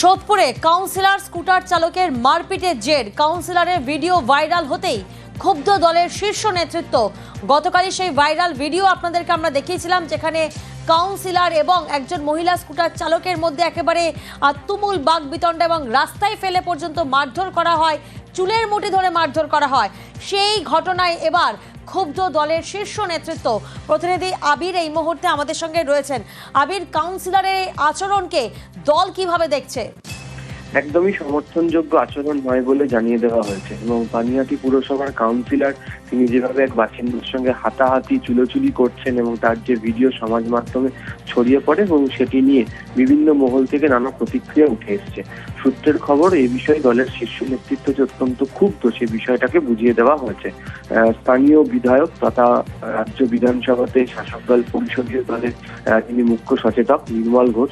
সোদপুরে councillor scooter চালকের মারপিটের জের। কাউন্সিলরের ভিডিও ভাইরাল হতেই ক্ষুব্ধ দলের শীর্ষ নেতৃত্ব। গতকালই সেই ভাইরাল ভিডিও আপনাদেরকে আমরা দেখিয়েছিলাম, যেখানে কাউন্সিলর এবং একজন মহিলা স্কুটার চালকের মধ্যে একেবারে তুমুল বাঘ বাগবিতণ্ড এবং রাস্তায় ফেলে পর্যন্ত মারধর করা হয়, চুলের মুঠি ধরে মারধর করা হয়। সেই ঘটনায় এবার ক্ষুব্ধ দলের শীর্ষ নেতৃত্ব। প্রতিনিধি আবির এই মুহূর্তে আমাদের সঙ্গে রয়েছেন। আবির, কাউন্সিলরের আচরণকে দল কীভাবে দেখছে? একদমই সমর্থনযোগ্য আচরণ নয় বলে জানিয়ে দেওয়া হয়েছে এবং পানিহাটি পুরসভার কাউন্সিলর, তিনি যেভাবে এক বাসিন্দার সঙ্গে হাতাহাতি, চুলোচুলি করছেন এবং তার যে ভিডিও সমাজ মাধ্যমে ছড়িয়ে পড়ে এবং সেটি নিয়ে বিভিন্ন মহল থেকে নানা প্রতিক্রিয়া উঠে এসছে। সূত্রের খবর, এই বিষয়ে দলের শীর্ষ নেতৃত্ব যে অত্যন্ত ক্ষুব্ধ সে বিষয়টাকে বুঝিয়ে দেওয়া হয়েছে। স্থানীয় বিধায়ক তথা রাজ্য বিধানসভাতে শাসক দল পরিষদীয় দলের যিনি মুখ্য সচেতক নির্মল ঘোষ।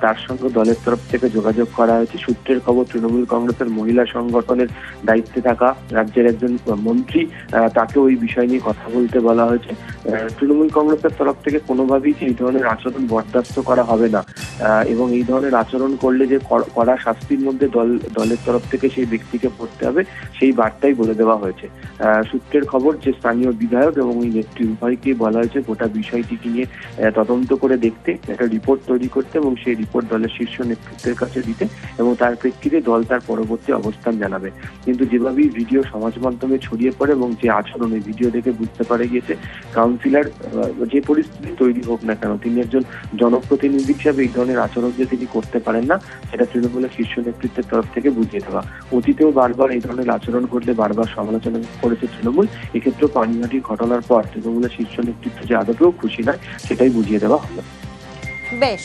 তার সঙ্গে দলের তরফ থেকে যোগাযোগ করা হয়েছে। সূত্রের খবর, তৃণমূল কংগ্রেসের মহিলা সংগঠনের দায়িত্বে থাকা রাজ্যের একজন মন্ত্রী তাকে ওই বিষয় নিয়ে কথা বলতে বলা হয়েছে। তৃণমূল কংগ্রেসের তরফ থেকে কোনোভাবেই এই ধরনের আচরণ বরদাস্ত করা হবে না। এবং এই ধরনের আচরণ করলে যে কর- শাস্তির মধ্যে দল, দলের তরফ থেকে সেই ব্যক্তিকে পড়তে হবে, সেই বার্তাই বলে দেওয়া হয়েছে। সূত্রের খবর যে স্থানীয় বিধায়ক এবং ওই নেত্রী উভয়কেই বলা হয়েছে গোটা বিষয়টিকে নিয়ে তদন্ত করে দেখতে, একটা রিপোর্ট তৈরি করতে এবং সেই রিপোর্ট দলের শীর্ষ নেতৃত্বের কাছে দিতে এবং তার প্রেক্ষিতে দল তার পরবর্তী অবস্থান জানাবে। কিন্তু যেভাবেই ভিডিও সমাজ মাধ্যমে ছড়িয়ে পড়ে এবং যে আচরণ ভিডিও দেখে বুঝতে পারে গিয়েছে, কাউন্সিলর যে পরিস্থিতি তৈরি হোক না কেন, তিনি একজন জনপ্রতিনিধি হিসাবে এই ধরনের আচরণ যে তিনি করতে পারেন না, সেটা তৃণমূলের শীর্ষ নেতৃত্বের তরফ থেকে বুঝিয়ে দেওয়া। অতীতেও বারবার এই ধরনের আচরণ ঘটলে বারবার সমালোচনা করেছে তৃণমূল। এক্ষেত্রেও পানিহাটির ঘটনার পর তৃণমূলের শীর্ষ নেতৃত্ব যে আদতেও খুশি নয়, সেটাই বুঝিয়ে দেওয়া হলো। বেশ।